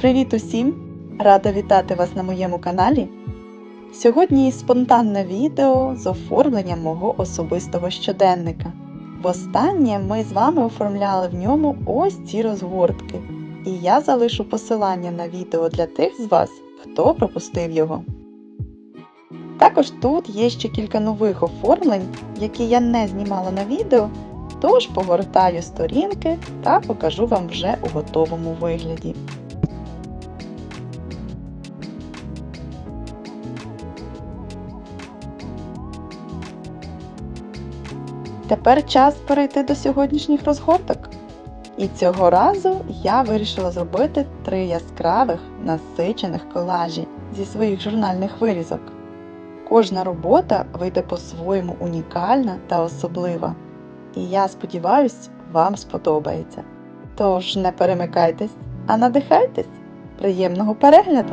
Привіт усім! Рада вітати вас на моєму каналі. Сьогодні спонтанне відео з оформленням мого особистого щоденника. Востаннє ми з вами оформляли в ньому ось ці розгортки, і я залишу посилання на відео для тих з вас, хто пропустив його. Також тут є ще кілька нових оформлень, які я не знімала на відео, тож погортаю сторінки та покажу вам вже у готовому вигляді. Тепер час перейти до сьогоднішніх розгорток. І цього разу я вирішила зробити три яскравих насичених колажі зі своїх журнальних вирізок. Кожна робота вийде по-своєму унікальна та особлива. І я сподіваюсь, вам сподобається. Тож не перемикайтесь, а надихайтесь! Приємного перегляду!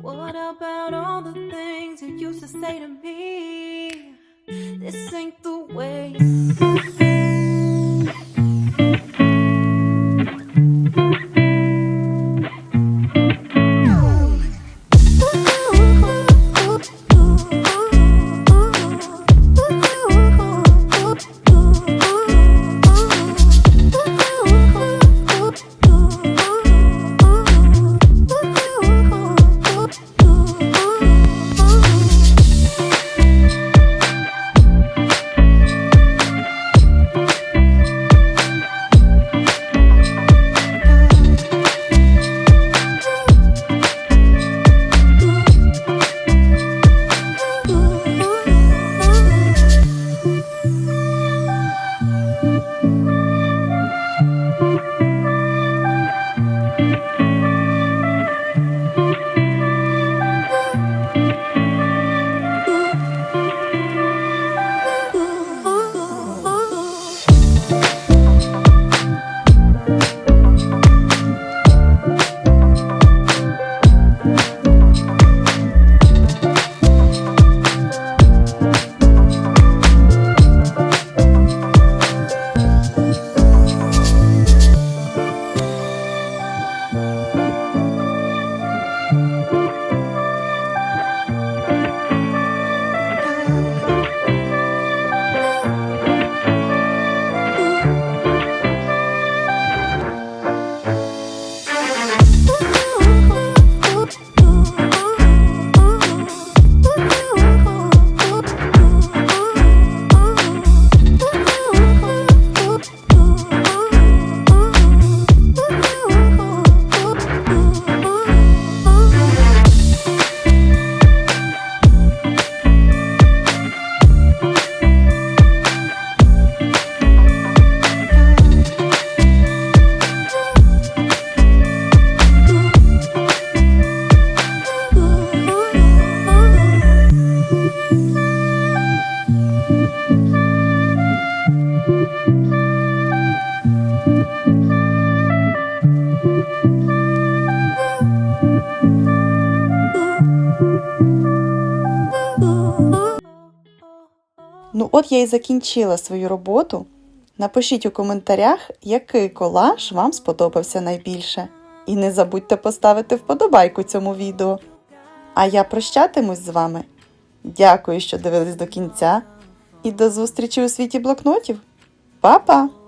What about all the things you used to say to me? This ain't the way. Ну от я і закінчила свою роботу. Напишіть у коментарях, який колаж вам сподобався найбільше. І не забудьте поставити вподобайку цьому відео. А я прощатимусь з вами. Дякую, що дивились до кінця. І до зустрічі у світі блокнотів. Па-па!